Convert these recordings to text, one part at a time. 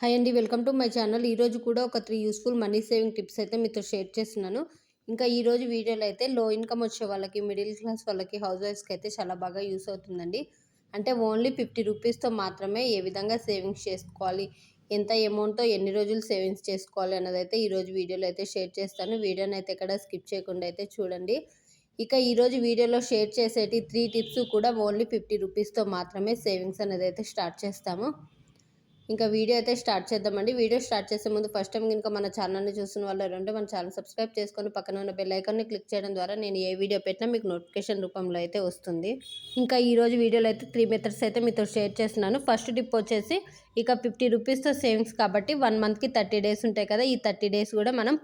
Hi అండి welcome to my channel. ఈరోజు కూడా ఒక three useful money saving tips అయితే మీతో షేర్ చేస్తున్నాను. ఇంకా ఈరోజు వీడియోలో అయితే లో ఇన్కమ్ వచ్చే వాళ్ళకి మిడిల్ క్లాస్ వాళ్ళకి హౌస్ వైఫ్స్కి అయితే చాలా బాగా యూస్ అవుతుందండి. అంటే ఓన్లీ ఫిఫ్టీ రూపీస్తో మాత్రమే ఏ విధంగా సేవింగ్స్ చేసుకోవాలి ఎంత అమౌంట్తో ఎన్ని రోజులు సేవింగ్స్ చేసుకోవాలి అన్నది అయితే ఈరోజు వీడియోలో అయితే షేర్ చేస్తాను. వీడియోని అయితే ఎక్కడ స్కిప్ చేయకుండా అయితే చూడండి. ఇక ఈరోజు వీడియోలో షేర్ చేసేటి త్రీ టిప్స్ కూడా ఓన్లీ ఫిఫ్టీ రూపీస్తో మాత్రమే సేవింగ్స్ అనేది అయితే స్టార్ట్ చేస్తాము. ఇంకా వీడియో అయితే స్టార్ట్ చేద్దామండి. వీడియో స్టార్ట్ చేసే ముందు ఫస్ట్ టైం కనుక మన ఛానల్ని చూసిన వాళ్ళు ఎవరంటే మన ఛానల్ సబ్స్క్రైబ్ చేసుకొని పక్కన ఉన్న బెల్ ఐకాన్ని క్లిక్ చేయడం ద్వారా నేను ఏ వీడియో పెట్టినా మీకు నోటిఫికేషన్ రూపంలో అయితే వస్తుంది. ఇంకా ఈరోజు వీడియోలో అయితే త్రీ మెథడ్స్ అయితే మీతో షేర్ చేస్తున్నాను. ఫస్ట్ టిప్ వచ్చేసి ఇక ఫిఫ్టీ రూపీస్తో సేవింగ్స్ కాబట్టి వన్ మంత్కి థర్టీ డేస్ ఉంటాయి కదా ఈ థర్టీ డేస్ కూడా మనం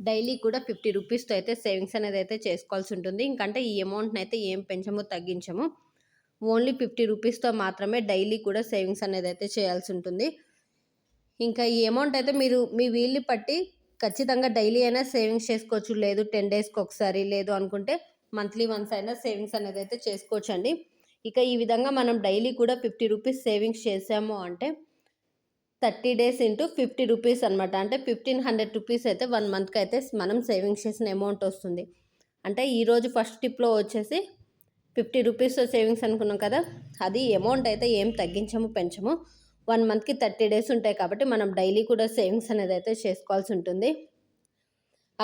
డైలీ కూడా ఫిఫ్టీ రూపీస్తో అయితే సేవింగ్స్ అనేది అయితే చేసుకోవాల్సి ఉంటుంది. ఇంకంటే ఈ అమౌంట్ని అయితే ఏం పెంచము తగ్గించము. ఓన్లీ ఫిఫ్టీ రూపీస్తో మాత్రమే డైలీ కూడా సేవింగ్స్ అనేది అయితే చేయాల్సి ఉంటుంది ఇంకా ఈ అమౌంట్ అయితే మీరు మీ వీల్ని పట్టి ఖచ్చితంగా డైలీ అయినా సేవింగ్స్ చేసుకోవచ్చు. లేదు టెన్ డేస్కి ఒకసారి లేదు అనుకుంటే మంత్లీ వన్స్ అయినా సేవింగ్స్ అనేది అయితే చేసుకోవచ్చు అండి ఇక ఈ విధంగా మనం డైలీ కూడా ఫిఫ్టీ రూపీస్ సేవింగ్స్ చేసాము అంటే thirty days into fifty rupees అనమాట అంటే ఫిఫ్టీన్ హండ్రెడ్ రూపీస్ అయితే వన్ మంత్కి అయితే మనం సేవింగ్స్ చేసిన అమౌంట్ వస్తుంది. అంటే ఈరోజు ఫస్ట్ టిప్లో వచ్చేసి ఫిఫ్టీ రూపీస్ సేవింగ్స్ అనుకున్నాం కదా అది అమౌంట్ అయితే ఏం తగ్గించము పెంచము. వన్ మంత్కి థర్టీ డేస్ ఉంటాయి కాబట్టి మనం డైలీ కూడా సేవింగ్స్ అనేది అయితే చేసుకోవాల్సి ఉంటుంది.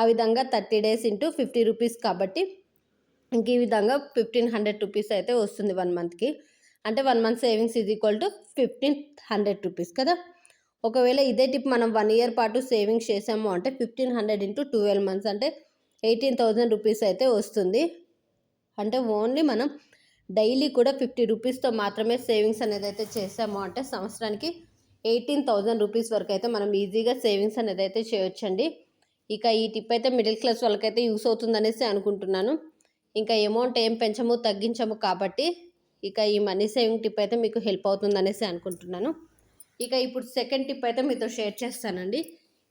ఆ విధంగా thirty days into fifty rupees కాబట్టి ఇంక ఈ విధంగా ఫిఫ్టీన్ హండ్రెడ్ రూపీస్ అయితే వస్తుంది వన్ మంత్కి అంటే వన్ మంత్ సేవింగ్స్ ఇది equal to fifteen hundred rupees కదా. ఒకవేళ ఇదే టిప్ మనం వన్ ఇయర్ పాటు సేవింగ్స్ చేసాము అంటే fifteen hundred into twelve months అంటే ఎయిటీన్ థౌజండ్ రూపీస్ అయితే వస్తుంది. అంటే ఓన్లీ మనం డైలీ కూడా ఫిఫ్టీ రూపీస్తో మాత్రమే సేవింగ్స్ అనేది అయితే చేసాము. అంటే సంవత్సరానికి ఎయిటీన్ థౌజండ్ రూపీస్ వరకు అయితే మనం ఈజీగా సేవింగ్స్ అనేది అయితే చేయొచ్చండి. ఇక ఈ టిప్ అయితే మిడిల్ క్లాస్ వాళ్ళకైతే యూస్ అవుతుందనేసి అనుకుంటున్నాను. ఇంకా అమౌంట్ ఏం పెంచము తగ్గించము కాబట్టి ఇక ఈ మనీ సేవింగ్ టిప్ అయితే మీకు హెల్ప్ అవుతుందనేసి అనుకుంటున్నాను. ఇక ఇప్పుడు సెకండ్ టిప్ అయితే మీతో షేర్ చేస్తానండి.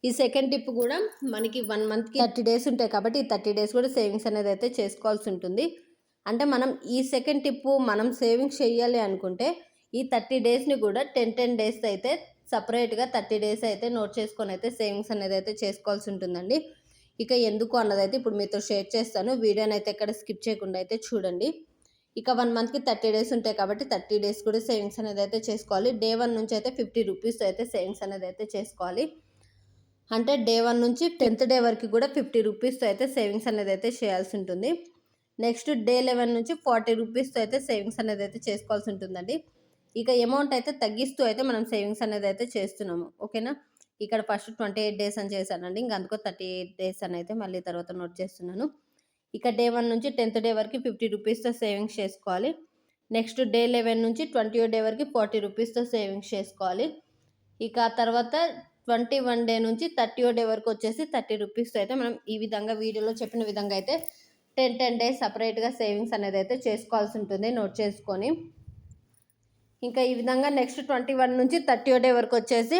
ఈ సెకండ్ టిప్ కూడా మనకి వన్ మంత్కి థర్టీ డేస్ ఉంటాయి కాబట్టి ఈ థర్టీ డేస్ కూడా సేవింగ్స్ అనేది అయితే చేసుకోవాల్సి ఉంటుంది. అంటే మనం ఈ సెకండ్ టిప్పు మనం సేవింగ్స్ చేయాలి అనుకుంటే ఈ థర్టీ డేస్ని కూడా టెన్ టెన్ డేస్ అయితే సపరేట్గా థర్టీ డేస్ అయితే నోట్ చేసుకొని అయితే సేవింగ్స్ అనేది అయితే చేసుకోవాల్సి ఉంటుందండి. ఇక ఎందుకు అన్నదైతే ఇప్పుడు మీతో షేర్ చేస్తాను. వీడియోని అయితే ఎక్కడ స్కిప్ చేయకుండా అయితే చూడండి. ఇక వన్ మంత్కి థర్టీ డేస్ ఉంటాయి కాబట్టి థర్టీ డేస్ కూడా సేవింగ్స్ అనేది అయితే చేసుకోవాలి. డే వన్ నుంచి అయితే ఫిఫ్టీ రూపీస్ అయితే సేవింగ్స్ అనేది అయితే చేసుకోవాలి. అంటే డే వన్ నుంచి టెన్త్ డే వరకు కూడా ఫిఫ్టీ రూపీస్తో అయితే సేవింగ్స్ అనేది అయితే చేయాల్సి ఉంటుంది. నెక్స్ట్ డే లెవెన్ నుంచి ఫార్టీ రూపీస్తో అయితే సేవింగ్స్ అనేది అయితే చేసుకోవాల్సి ఉంటుందండి. ఇక అమౌంట్ అయితే తగ్గిస్తూ అయితే మనం సేవింగ్స్ అనేది అయితే చేస్తున్నాము. ఓకేనా? ఇక్కడ ఫస్ట్ ట్వంటీ ఎయిట్ డేస్ అని చేశానండి. ఇంక అందుకో థర్టీ ఎయిట్ డేస్ అని అయితే మళ్ళీ తర్వాత నోట్ చేస్తున్నాను. ఇక డే వన్ నుంచి టెన్త్ డే వరకు ఫిఫ్టీ రూపీస్తో సేవింగ్స్ చేసుకోవాలి. నెక్స్ట్ డే లెవెన్ నుంచి ట్వంటీ డే వరకు ఫార్టీ రూపీస్తో సేవింగ్స్ చేసుకోవాలి. ఇక తర్వాత ట్వంటీ వన్ డే నుంచి థర్టీ డే వరకు వచ్చేసి థర్టీ రూపీస్తో అయితే మనం ఈ విధంగా వీడియోలో చెప్పిన విధంగా అయితే టెన్ టెన్ డేస్ సపరేట్గా సేవింగ్స్ అనేది అయితే చేసుకోవాల్సి ఉంటుంది. నోట్ చేసుకొని. ఇంకా ఈ విధంగా నెక్స్ట్ ట్వంటీ వన్ నుంచి థర్టీ డే వరకు వచ్చేసి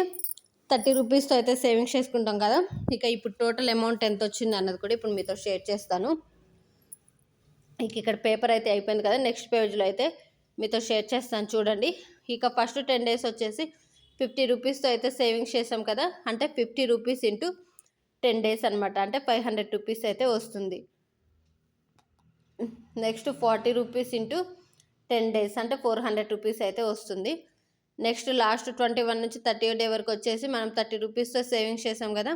థర్టీ రూపీస్తో అయితే సేవింగ్స్ చేసుకుంటాం కదా. ఇక ఇప్పుడు టోటల్ అమౌంట్ ఎంత వచ్చింది అన్నది కూడా ఇప్పుడు మీతో షేర్ చేస్తాను. ఇక ఇక్కడ పేపర్ అయితే అయిపోయింది కదా. నెక్స్ట్ పేజ్లో అయితే మీతో షేర్ చేస్తాను చూడండి. ఇక ఫస్ట్ టెన్ డేస్ వచ్చేసి ఫిఫ్టీ రూపీస్తో అయితే సేవింగ్స్ చేసాం కదా. అంటే fifty rupees into ten days అనమాట అంటే ఫైవ్ హండ్రెడ్ రూపీస్ అయితే వస్తుంది. Next forty rupees into ten days అంటే ఫోర్ హండ్రెడ్ రూపీస్ అయితే వస్తుంది. నెక్స్ట్ లాస్ట్ ట్వంటీ వన్ నుంచి థర్టీ డే వరకు వచ్చేసి మనం థర్టీ రూపీస్తో సేవింగ్స్ చేసాం కదా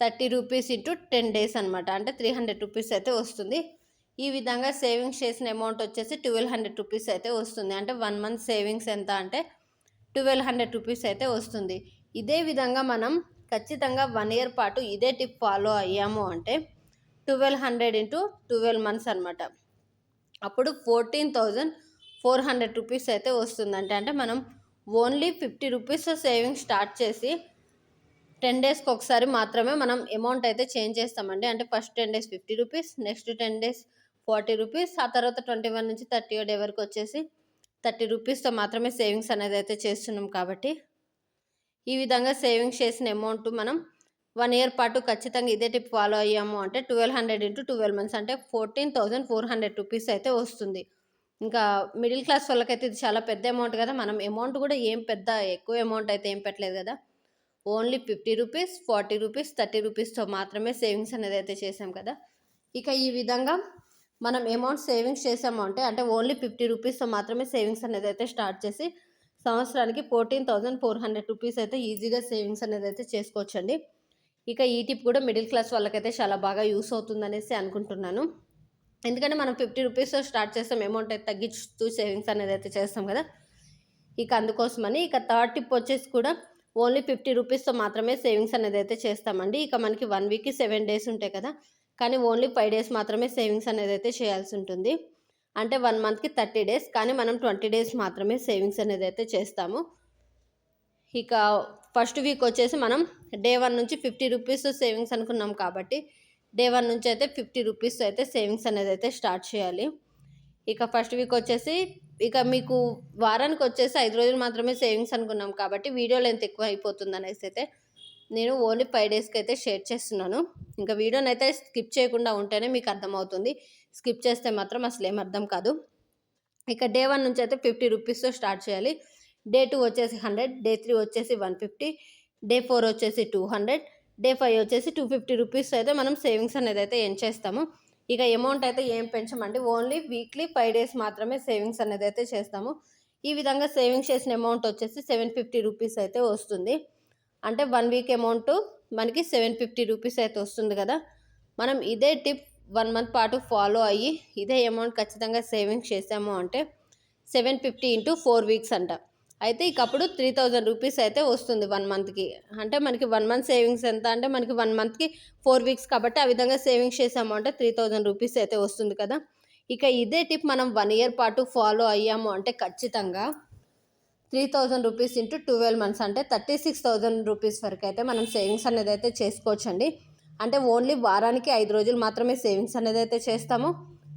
thirty rupees into ten days అనమాట అంటే త్రీ హండ్రెడ్ రూపీస్ అయితే వస్తుంది. ఈ విధంగా సేవింగ్స్ చేసిన అమౌంట్ వచ్చేసి ట్వెల్వ్ హండ్రెడ్ రూపీస్ అయితే వస్తుంది. అంటే వన్ మంత్ సేవింగ్స్ ఎంత అంటే ట్వెల్వ్ హండ్రెడ్ రూపీస్ అయితే వస్తుంది. ఇదే విధంగా మనం ఖచ్చితంగా వన్ ఇయర్ పాటు ఇదే టిప్ ఫాలో అయ్యాము అంటే twelve hundred into twelve months అనమాట అప్పుడు fourteen thousand four hundred rupees అయితే వస్తుందంటే అంటే మనం only fifty rupees saving start చేసి టెన్ డేస్కి ఒకసారి మాత్రమే మనం అమౌంట్ అయితే చేంజ్ చేస్తామండి. అంటే first ten days fifty rupees next ten days forty rupees ఆ తర్వాత ట్వంటీ వన్ నుంచి థర్టీ డే వరకు వచ్చేసి థర్టీ రూపీస్తో మాత్రమే సేవింగ్స్ అనేది అయితే చేస్తున్నాం కాబట్టి ఈ విధంగా సేవింగ్స్ చేసిన అమౌంట్ మనం వన్ ఇయర్ పాటు ఖచ్చితంగా ఇదే టిప్ ఫాలో అయ్యాము అంటే twelve hundred into twelve months అంటే fourteen thousand four hundred rupees అయితే వస్తుంది. ఇంకా మిడిల్ క్లాస్ వాళ్ళకైతే ఇది చాలా పెద్ద అమౌంట్ కదా మనం అమౌంట్ కూడా ఏం పెద్ద ఎక్కువ అమౌంట్ అయితే ఏం పెట్టలేదు కదా. Only fifty rupees forty rupees thirty రూపీస్తో మాత్రమే సేవింగ్స్ అనేది అయితే చేసాం కదా. ఇక ఈ విధంగా మనం అమౌంట్ సేవింగ్స్ చేసాము అంటే అంటే ఓన్లీ ఫిఫ్టీ రూపీస్తో మాత్రమే సేవింగ్స్ అనేది అయితే స్టార్ట్ చేసి సంవత్సరానికి fourteen thousand four hundred rupees అయితే ఈజీగా సేవింగ్స్ అనేది అయితే చేసుకోవచ్చండి. ఇక ఈ టిప్ కూడా మిడిల్ క్లాస్ వాళ్ళకైతే చాలా బాగా యూస్ అవుతుందనేసి అనుకుంటున్నాను. ఎందుకంటే మనం ఫిఫ్టీ రూపీస్తో స్టార్ట్ చేస్తాం అమౌంట్ అయితే తగ్గిస్తూ సేవింగ్స్ అనేది అయితే చేస్తాం కదా. ఇక అందుకోసమని ఇక థర్డ్ టిప్ వచ్చేసి కూడా ఓన్లీ ఫిఫ్టీ రూపీస్తో మాత్రమే సేవింగ్స్ అనేది అయితే చేస్తామండి. ఇక మనకి వన్ వీక్కి సెవెన్ డేస్ ఉంటాయి కదా కానీ ఓన్లీ ఫైవ్ డేస్ మాత్రమే సేవింగ్స్ అనేది అయితే చేయాల్సి ఉంటుంది. అంటే వన్ మంత్కి థర్టీ డేస్ కానీ మనం ట్వంటీ డేస్ మాత్రమే సేవింగ్స్ అనేది అయితే చేస్తాము. ఇక ఫస్ట్ వీక్ వచ్చేసి మనం డే వన్ నుంచి ఫిఫ్టీ రూపీస్ సేవింగ్స్ అనుకున్నాం కాబట్టి డే వన్ నుంచి అయితే ఫిఫ్టీ రూపీస్ అయితే సేవింగ్స్ అనేది అయితే స్టార్ట్ చేయాలి. ఇక ఫస్ట్ వీక్ వచ్చేసి ఇక మీకు వారానికి వచ్చేసి ఐదు రోజులు మాత్రమే సేవింగ్స్ అనుకున్నాం కాబట్టి వీడియో లెంత్ ఎక్కువ అయిపోతుంది అనేసి అయితే నేను ఓన్లీ ఫైవ్ డేస్కి అయితే షేర్ చేస్తున్నాను. ఇంకా వీడియోని అయితే స్కిప్ చేయకుండా ఉంటేనే మీకు అర్థమవుతుంది. స్కిప్ చేస్తే మాత్రం అసలు ఏం అర్థం కాదు. ఇక డే వన్ నుంచి అయితే ఫిఫ్టీ రూపీస్తో స్టార్ట్ చేయాలి. డే టూ వచ్చేసి హండ్రెడ్ డే త్రీ వచ్చేసి వన్ ఫిఫ్టీ డే ఫోర్ వచ్చేసి టూ హండ్రెడ్ డే ఫైవ్ వచ్చేసి టూ ఫిఫ్టీ రూపీస్ అయితే మనం సేవింగ్స్ అనేది అయితే ఏం చేస్తాము. ఇక అమౌంట్ అయితే ఏం పెంచమండి? ఓన్లీ వీక్లీ ఫైవ్ డేస్ మాత్రమే సేవింగ్స్ అనేది అయితే చేస్తాము. ఈ విధంగా సేవింగ్స్ చేసిన అమౌంట్ వచ్చేసి సెవెన్ ఫిఫ్టీ రూపీస్ అయితే వస్తుంది. అంటే వన్ వీక్ అమౌంట్ మనకి సెవెన్ ఫిఫ్టీ రూపీస్ అయితే వస్తుంది కదా. మనం ఇదే టిప్ వన్ మంత్ పాటు ఫాలో అయ్యి ఇదే అమౌంట్ ఖచ్చితంగా సేవింగ్స్ చేసాము అంటే seven fifty into four weeks అంట. అయితే ఇకప్పుడు త్రీ థౌజండ్ రూపీస్ అయితే వస్తుంది వన్ మంత్కి అంటే మనకి వన్ మంత్ సేవింగ్స్ ఎంత? అంటే మనకి వన్ మంత్కి ఫోర్ వీక్స్ కాబట్టి ఆ విధంగా సేవింగ్స్ చేసాము అంటే త్రీ థౌజండ్ రూపీస్ అయితే వస్తుంది కదా. ఇక ఇదే టిప్ మనం వన్ ఇయర్ పాటు ఫాలో అయ్యాము అంటే ఖచ్చితంగా three thousand rupees into twelve months అంటే థర్టీ సిక్స్ థౌజండ్ రూపీస్ వరకు అయితే మనం సేవింగ్స్ అనేది అయితే చేసుకోవచ్చండి. అంటే ఓన్లీ వారానికి ఐదు రోజులు మాత్రమే సేవింగ్స్ అనేది అయితే చేస్తాము.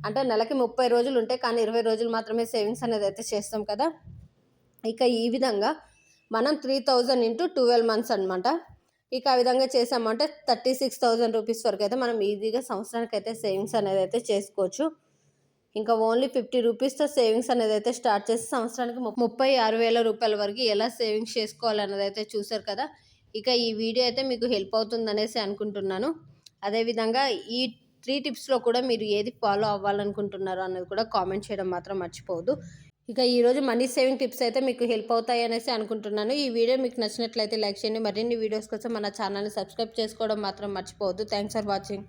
అంటే నెలకి ముప్పై రోజులు ఉంటాయి కానీ ఇరవై రోజులు మాత్రమే సేవింగ్స్ అనేది అయితే చేస్తాం కదా. ఇక ఈ విధంగా మనం three thousand into twelve months అనమాట ఇక ఆ విధంగా చేసామంటే థర్టీ సిక్స్ థౌజండ్ రూపీస్ వరకు అయితే మనం ఈజీగా సంవత్సరానికి అయితే సేవింగ్స్ అనేది అయితే చేసుకోవచ్చు. ఇంకా ఓన్లీ ఫిఫ్టీ రూపీస్తో సేవింగ్స్ అనేది అయితే స్టార్ట్ చేసి సంవత్సరానికి ముప్పై ఆరు వేల రూపాయల వరకు ఎలా సేవింగ్స్ చేసుకోవాలన్నది అయితే చూసారు కదా. ఇక ఈ వీడియో అయితే మీకు హెల్ప్ అవుతుంది అనేసి అనుకుంటున్నాను అదేవిధంగా ఈ త్రీ టిప్స్లో కూడా మీరు ఏది ఫాలో అవ్వాలనుకుంటున్నారో అన్నది కూడా కామెంట్ చేయడం మాత్రం మర్చిపోవద్దు. ఇక ఈరోజు మనీ సేవింగ్ టిప్స్ అయితే మీకు హెల్ప్ అవుతాయి అనేసి అనుకుంటున్నాను. ఈ వీడియో మీకు నచ్చినట్లయితే లైక్ చేయండి. మరిన్ని వీడియోస్ కోసం మన ఛానల్ని సబ్స్క్రైబ్ చేసుకోవడం మాత్రం మర్చిపోవద్దు. Thanks for watching.